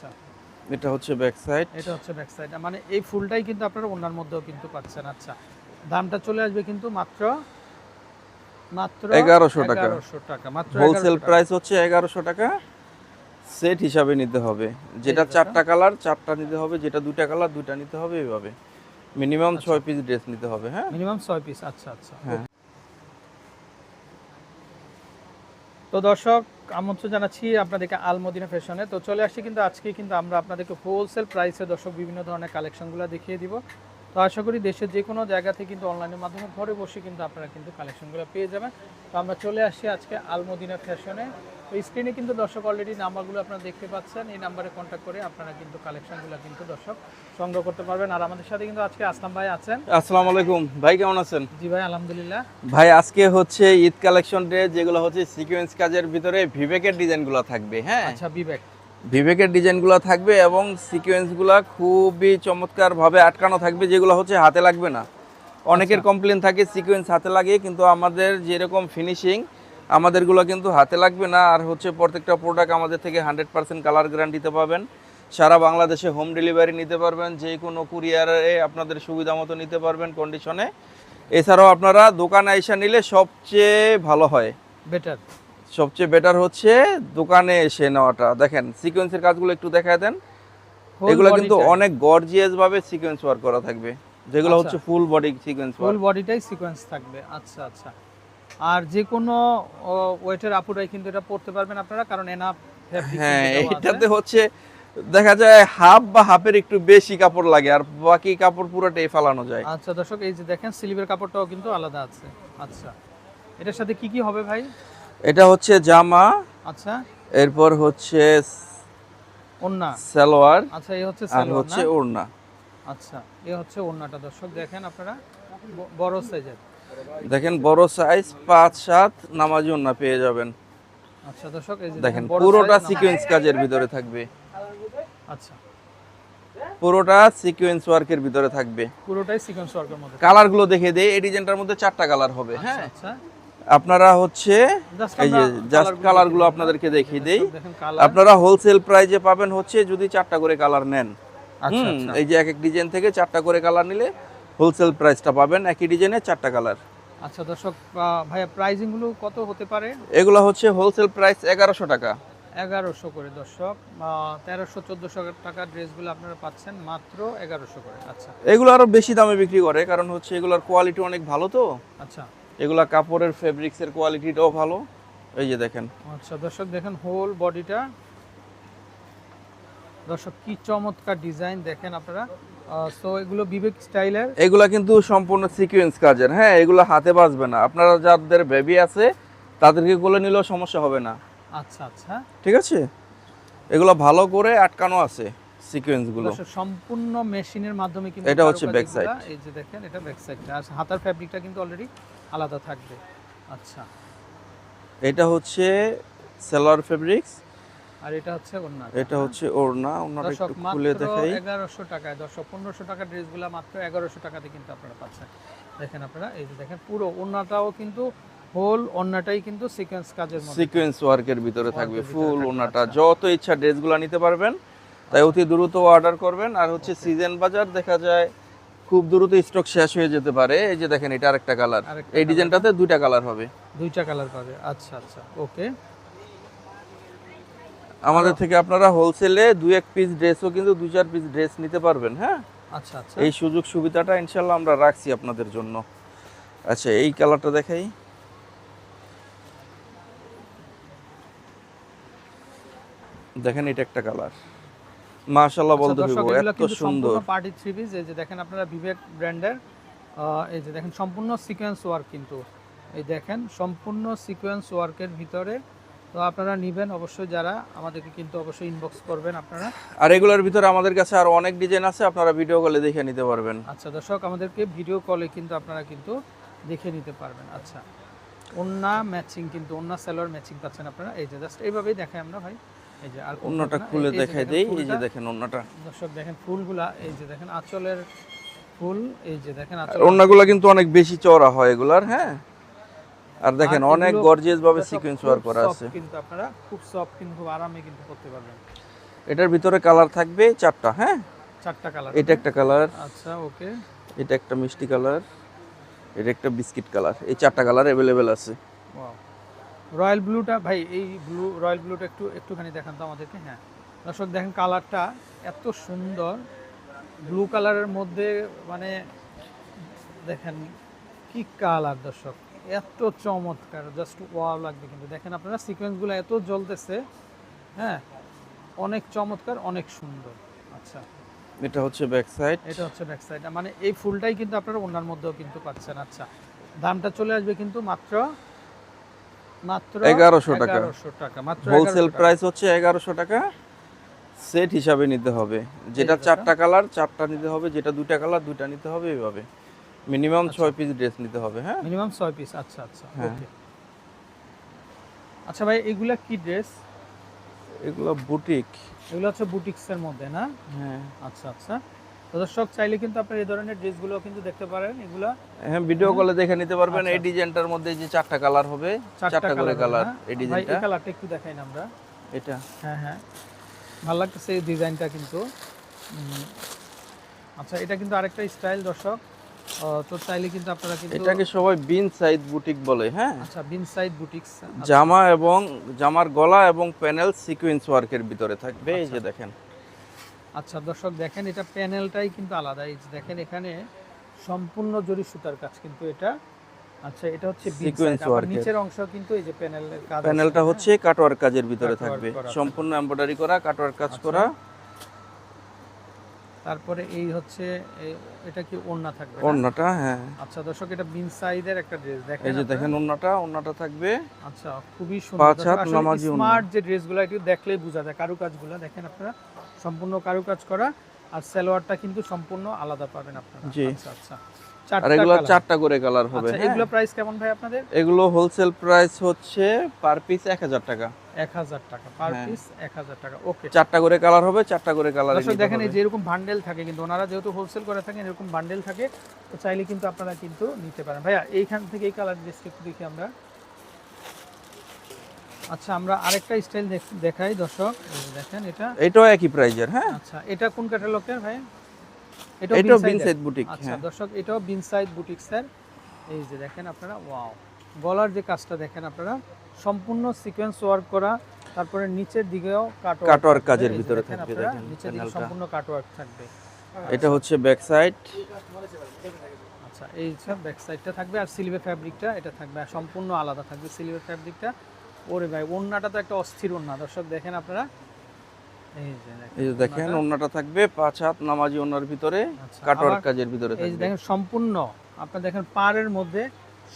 আচ্ছা এটা হচ্ছে ব্যাক সাইড এটা হচ্ছে ব্যাক সাইড মানে এই ফুলটাই কিন্তু আপনারা ওনার মধ্যেও কিন্তু পাচ্ছেন। আচ্ছা দামটা চলে আসবে কিন্তু মাত্র মাত্র 1100 টাকা। 1100 টাকা মাত্র হোলসেল প্রাইস হচ্ছে এগারোশো টাকা। সেট হিসাবে নিতে হবে। যেটা চারটা কালার চারটা নিতে হবে। যেটা দুইটা কালার দুইটা নিতে হবে এইভাবে। মিনিমাম আচ্ছা। ছয় পিস ড্রেস নিতে হবে হ্যাঁ? মিনিমাম ছয় পিস আচ্ছা আচ্ছা হ্যাঁ। তো দর্শক, আমন্ত্রণ জানাচ্ছি আপনাদেরকে আলমদিনা ফ্যাশনে। তো চলে আসছি কিন্তু আজকে কিন্তু আমরা আপনাদেরকে হোলসেল প্রাইসে দর্শক বিভিন্ন ধরনের কালেকশনগুলো দেখিয়ে দিব। তো আশা করি দেশের যে কোনো জায়গা থেকে কিন্তু অনলাইনের মাধ্যমে ঘরে বসে কিন্তু আপনারা কিন্তু কালেকশনগুলো পেয়ে যাবেন। তো আমরা চলে আসছি আজকে আলমদিনা ফ্যাশনে। তো স্ক্রিনে কিন্তু দর্শক অলরেডি নাম্বারগুলো আপনারা দেখতে পাচ্ছেন। এই নাম্বারে কন্ট্যাক্ট করে আপনারা কিন্তু কালেকশনগুলো কিন্তু দর্শক সংগ্রহ করতে পারবেন। আর আমাদের সাথে কিন্তু আজকে আসলাম ভাই আছেন। আসসালামু আলাইকুম। ভাই কেমন আছেন? জি ভাই আলহামদুলিল্লাহ। ভাই আজকে হচ্ছে ঈদ কালেকশন ডে যেগুলো হচ্ছে সিকোয়েন্স কাজের ভিতরে ভিভেকের ডিজাইনগুলো থাকবে হ্যাঁ? আচ্ছা বিবেক। ভিভেকের ডিজাইনগুলো থাকবে এবং সিকোয়েন্সগুলো খুবই চমৎকার ভাবে আটকানো থাকবে যেগুলো হচ্ছে হাতে লাগবে না। অনেকের কমপ্লেন থাকে সিকোয়েন্স হাতে লাগে কিন্তু আমাদের যেরকম ফিনিশিং আমাদেরগুলো কিন্তু হাতে লাগবে না। আর হচ্ছে প্রত্যেকটা প্রোডাক্ট আমাদের থেকে হান্ড্রেড পার্সেন্ট কালার গ্যারান্টিতে পাবেন। সারা বাংলাদেশে হোম ডেলিভারি নিতে পারবেন যে কোনো কুরিয়ারে আপনাদের সুবিধা মতো নিতে পারবেন কন্ডিশনে এছাড়াও আপনারা দোকানে এসে নিলে সবচেয়ে ভালো হয়। বেটার সবচেয়ে বেটার হচ্ছে দোকানে এসে নেওয়াটা। দেখেন সিকোয়েন্সের কাজগুলো একটু দেখায় দেন। এগুলো কিন্তু অনেক গর্জিয়াস ভাবে সিকোয়েন্স ওয়ার্ক করা থাকবে। যেগুলো আচ্ছা। হচ্ছে ফুল বডি সিকোয়েন্স ফুল বডিটাই সিকোয়েন্স থাকবে। আচ্ছা আচ্ছা। আর যে কোনো ওয়েটের আপুরাই কিন্তু এটা পড়তে পারবেন আপনারা কারণ এনাফ হ্যাঁ এটাতে হচ্ছে দেখা যায় হাফ বা হাফের একটু বেশি কাপড় লাগে আর বাকি কাপড় পুরোটাই ফালানো যায়। আচ্ছা দর্শক এই যে দেখেন স্লিভের কাপড়টাও কিন্তু আলাদা আছে। আচ্ছা এটার সাথে কি কি হবে ভাই? এটা হচ্ছে জামা আচ্ছা। এরপর হচ্ছে ওন্না সালোয়ার আচ্ছা এই হচ্ছে সালোয়ার হচ্ছে? ওড়না। আচ্ছা এই হচ্ছে ওন্নাটা দর্শক দেখেন আপনারা বড় সাইজের। দেখেন বড় সাইজ পাঁচ সাত নামাজি ওড়না পেয়ে যাবেন। আচ্ছা দর্শক এই দেখেন পুরোটা সিকোয়েন্স কাজের ভিতরে থাকবে। আচ্ছা। পুরোটা সিকোয়েন্স ওয়ার্কের ভিতরে থাকবে। পুরোটাই সিকোয়েন্স ওয়ার্কের মধ্যে কালারগুলো দেখে দেই এই ডিজাইনটার মধ্যে চারটা কালার হবে হ্যাঁ? আচ্ছা। আপনারা হচ্ছে এই যে জাস্ট কালারগুলো আপনাদেরকে দেখিয়ে দেই। আপনারা হোলসেল প্রাইজে পাবেন হচ্ছে যদি চারটা করে কালার নেন। আচ্ছা আচ্ছা। এই যে এক এক ডিজাইন থেকে চারটা করে কালার নিলে হোলসেল প্রাইসটা পাবেন একই ডিজাইনে চারটা কালার। আচ্ছা দর্শক ভাইয়া প্রাইজিংগুলো কত হতে পারে? এগুলো হচ্ছে হোলসেল প্রাইস এগারোশো টাকা। এগারোশো করে দর্শক তেরোশো চোদ্দোশো টাকার ড্রেসগুলো আপনারা পাচ্ছেন মাত্র এগারোশো করে। আচ্ছা। এগুলো আরও বেশি দামে বিক্রি করে কারণ হচ্ছে এগুলোর কোয়ালিটি অনেক ভালো তো। আচ্ছা। এগুলা কাপড়ের ফেব্রিক্সের কোয়ালিটিটাও ভালো। এই যে দেখেন। আচ্ছা দর্শক দেখেন হোল বডিটা দর্শক কি চমৎকার ডিজাইন দেখেন আপনারা। সো এগুলো বিবেক স্টাইলের? এগুলা কিন্তু সম্পূর্ণ সিকোয়েন্স কাজের। হ্যাঁ এগুলো হাতে বাজবে না। আপনারা যাদের বেবি আছে তাদেরকে কোলে নিলেও সমস্যা হবে না। আচ্ছা আচ্ছা। ঠিক আছে? এগুলো ভালো করে আটকানো আছে সিকোয়েন্সগুলো। সম্পূর্ণ মেশিনের মাধ্যমে কিন্তু এটা হচ্ছে back কারুকার্যগুলা, এই যে দেখেন এটা ব্যাক সাইডটা আর হাতার ফ্যাব্রিকটা কিন্তু অলরেডি আলাদা থাকবে। আচ্ছা। এটা হচ্ছে সেলোয়ার ফেব্রিক্স আর এটা হচ্ছে অন্য এটা হচ্ছে ওড়না ওড়নাটা একটু খুলে দেখাই। এগারোশো টাকায় দর্শক পনেরোশো টাকার ড্রেসগুলো মাত্র এগারোশো টাকাতে কিন্তু আপনারা পাচ্ছেন। দেখেন আপনারা এই যে দেখেন পুরো ওড়নাটাও কিন্তু হোল ওড়নাটাই কিন্তু সিকোয়েন্স কাজের মধ্যে। সিকোয়েন্স ওয়ার্কের ভিতরে থাকবে ফুল ওড়নাটা। আচ্ছা। যত ইচ্ছা ড্রেসগুলো নিতে পারবেন তাই অতি দ্রুত অর্ডার করবেন। আর হচ্ছে সিজন বাজার দেখা যায় খুব দ্রুত স্টক শেষ হয়ে যেতে পারে। এই যে দেখেন এটা আরেকটা কালার এই। ডিজাইনটাতে দুইটা কালার হবে। দুইটা কালার পাবে। আচ্ছা আচ্ছা ওকে আমাদের থেকে আপনারা হোলসেলে দুই এক পিস ড্রেসও কিন্তু দুই চার পিস ড্রেস নিতে পারবেন হ্যাঁ? আচ্ছা আচ্ছা। এই সুযোগ সুবিধাটা ইনশাল্লাহ আমরা রাখছি আপনাদের জন্য। আচ্ছা এই কালারটা দেখাই। দেখেন এটা একটা কালার মাশাল্লাহ আচ্ছা, বলতে হইব এত সুন্দর। পার্টি থ্রি পিস এই যে দেখেন আপনারা বিবেক ব্র্যান্ডের এই যে দেখেন সম্পূর্ণ সিকোয়েন্স ওয়ার্ক কিন্তু। এই দেখেন সম্পূর্ণ সিকোয়েন্স ওয়ার্কের ভিতরে তো আপনারা নেবেন অবশ্যই যারা আমাদেরকে কিন্তু অবশ্যই ইনবক্স করবেন আপনারা। আর এগুলোর ভিতরে আমাদের কাছে আরও অনেক ডিজাইন আছে আপনারা ভিডিও কলে দেখে নিতে পারবেন। আচ্ছা দর্শক আমাদেরকে ভিডিও কলে কিন্তু আপনারা কিন্তু দেখে নিতে পারবেন। আচ্ছা ওন্না ম্যাচিং কিন্তু ওন্না সেলোর ম্যাচিং পাচ্ছেন আপনারা। এই যে জাস্ট এইভাবেই দেখাই আমরা ভাই। এই যে আর অন্যটা খুলে দেখাই দেখেন দেই এই যে দেখেন অন্যটা দর্শক দেখেন ফুলগুলা এই যে দেখেন আঁচলের ফুল এই যে দেখেন আঁচল অন্যগুলো কিন্তু অনেক বেশি চওড়া হয় এগুলার হ্যাঁ? আর দেখেন অনেক গর্জিয়াস ভাবে সিকোয়েন্স খুব ওয়ার্ক করা আছে। কিন্তু আপনারা খুব সফট কিন্তু খুব আরামে কিন্তু করতে পারবেন। এটার ভিতরে কালার থাকবে চারটা হ্যাঁ? চারটা কালার এটা একটা কালার আচ্ছা ওকে। এটা একটা মিষ্টি কালার এটা একটা বিস্কিট কালার এই চারটা কালার অ্যাভেলেবেল আছে। ওয়াও রয়্যাল ব্লুটা ভাই এই ব্লু রয়্যাল ব্লুটা একটু একটুখানি দেখান তো আমাদেরকে হ্যাঁ। দর্শক দেখেন কালারটা এত সুন্দর। ব্লু কালারের মধ্যে মানে দেখেন কি কালার দর্শক। এত চমৎকার জাস্ট ওয়াও লাগবে কিন্তু। দেখেন আপনারা সিকোয়েন্সগুলো এত জ্বলতেছে হ্যাঁ? অনেক চমৎকার অনেক সুন্দর। আচ্ছা। এটা হচ্ছে ব্যাক সাইড এটা হচ্ছে ব্যাক সাইড মানে এই ফুলটাই কিন্তু আপনারা ওনার মধ্যেও কিন্তু পাচ্ছেন। আচ্ছা। দামটা চলে আসবে কিন্তু মাত্র মাত্র 1100 টাকা। 1100 টাকা মাত্র হোলসেল প্রাইস হচ্ছে এগারোশো টাকা। সেট হিসাবে নিতে হবে। যেটা চারটা কালার চারটা নিতে হবে। যেটা দুইটা কালার দুইটা নিতে হবে এইভাবে। মিনিমাম ছয় পিস ড্রেস নিতে হবে হ্যাঁ? মিনিমাম ছয় পিস আচ্ছা আচ্ছা হ্যাঁ। ওকে আচ্ছা ভাই এগুলা কি ড্রেস এগুলো বুটিক এগুলো হচ্ছে বুটিক্সের মধ্যে না? হ্যাঁ। আচ্ছা আচ্ছা। দর্শক চাইলে কিন্তু আপনার এই ধরনের ড্রেসগুলো কিন্তু দেখতে পারেন। এগুলা হ্যাঁ ভিডিও কলে দেখে নিতে পারবেন। আচ্ছা। এই ডিজাইনটার মধ্যে যে চারটা কালার হবে চারটা করে কালার এই ডিজাইনটা এই কালারটা একটু দেখাই না আমরা। এটা। হ্যাঁ হ্যাঁ। ভালো লাগতেছে এই ডিজাইনটা কিন্তু। আচ্ছা এটা কিন্তু আরেকটা স্টাইল দর্শক। তো চাইলে কিন্তু আপনারা কিন্তু এটাকে সবাই বিন সাইড বুটিক বলে হ্যাঁ? আচ্ছা বিন সাইড বুটিক্স জামা এবং জামার গলা এবং প্যানেল সিকোয়েন্স ওয়ার্কের ভিতরে থাকবে এই যে দেখেন। আচ্ছা দর্শক দেখেন এটা প্যানেলটাই কিন্তু আলাদা। এই দেখেন এখানে সম্পূর্ণ জরি সুতার কাজ কিন্তু এটা। আচ্ছা এটা হচ্ছে। নিচের অংশ কিন্তু এই যে প্যানেলের কাজ প্যানেলটা হ্যাঁ? হচ্ছে কাটওয়ার্ক কাজের ভিতরে থাকবে। সম্পূর্ণ এমব্রয়ডারি করা কাটওয়ার্ক কাজ আচ্ছা। করা। তারপরে এই হচ্ছে এটা কি ওড়না থাকবে ওন্নাটা ওড়নাটা হ্যাঁ। আচ্ছা দর্শক এটা বিন সাইজের একটা ড্রেস দেখেন এই যে দেখেন ওড়নাটা ওড়নাটা থাকবে। আচ্ছা খুবই পাঁচ সুন্দর হাত নামাজি ওড়না। স্মার্ট যে ড্রেসগুলো এটা দেখলেই বোঝা যায় কারুকাজগুলো। দেখেন আপনারা সম্পূর্ণ কারুকাজ করা আর সালোয়ারটা কিন্তু সম্পূর্ণ আলাদা পাবেন আপনারা। জি। আচ্ছা আচ্ছা। আর এগুলো চারটা করে কালার হবে আচ্ছা হ্যাঁ। এগুলো প্রাইস কেমন ভাই আপনাদের? এগুলো হোলসেল প্রাইস হচ্ছে পার পিস এক হাজার টাকা। এক হাজার টাকা পার। পিস এক হাজার টাকা ওকে চারটা করে কালার হবে চারটা করে কালার দর্শক দেখেন এই যে এরকম বান্ডেল থাকে কিন্তু ওনারা যেহেতু হোলসেল করে থাকেন এরকম বান্ডেল থাকে তো চাইলে কিন্তু আপনারা কিন্তু নিতে পারেন। ভাইয়া এইখান থেকে এই কালার ড্রেসটা একটু দেখি আমরা। আচ্ছা আমরা আরেকটা স্টাইল দেখাই দর্শক দেখেন এটা। এটাও একই প্রাইজের হ্যাঁ। আচ্ছা এটা কোন ক্যাটালগের ভাই? এটাও Bin বিন সাইড বুটিক আচ্ছা হ্যাঁ। দর্শক এটাও বিন সাইড বুটিক স্যার এই যে দেখেন আপনারা ওয়াও। গলার যে কাজটা দেখেন আপনারা সম্পূর্ণ সিকোয়েন্স ওয়ার্ক করা তারপরে নিচের দিকেও কাজের ভিতরে থাকবে, দেখেন, নিচের দিকে। সম্পূর্ণ কাটওয়ার্ক থাকবে। এটা হচ্ছে ব্যাক সাইড আচ্ছা এই ব্যাক সাইডটা থাকবে আর সিলভার ফ্যাব্রিকটা এটা থাকবে। আর সম্পূর্ণ আলাদা থাকবে সিলভার ফ্যাব্রিকটা ওরে ভাই ওড়নাটা তো একটা অস্থির ওড়না। দর্শক দেখেন আপনারা এই যে দেখেন থাকবে পাঁচ হাত নামাজি ভিতরে আচ্ছা, কাটওয়ার্ক কাজের ভিতরে এই দেখেন সম্পূর্ণ আপনার দেখেন পাড়ের মধ্যে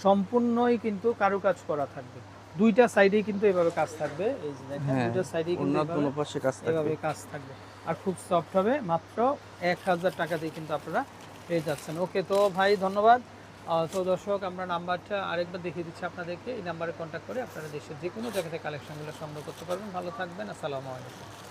সম্পূর্ণই কিন্তু কারুকাজ করা থাকবে। দুইটা সাইডেই কিন্তু এভাবে কাজ থাকবে। এই যে দেখেন হ্যাঁ দুইটা সাইডেই কিন্তু কোনো পাশে কাজ থাকবে। এভাবে কাজ থাকবে। আর খুব সফট হবে মাত্র এক হাজার টাকা দিয়ে কিন্তু আপনারা পেয়ে যাচ্ছেন। ওকে তো ভাই ধন্যবাদ। তো দর্শক আমরা নাম্বারটা আরেকবার দেখিয়ে দিচ্ছি আপনাদেরকে। এই নাম্বারে কন্ট্যাক্ট করে আপনারা দেশের যে কোনো জায়গাতে কালেকশনগুলো সংগ্রহ করতে পারবেন। ভালো থাকবেন আসসালামু আলাইকুম।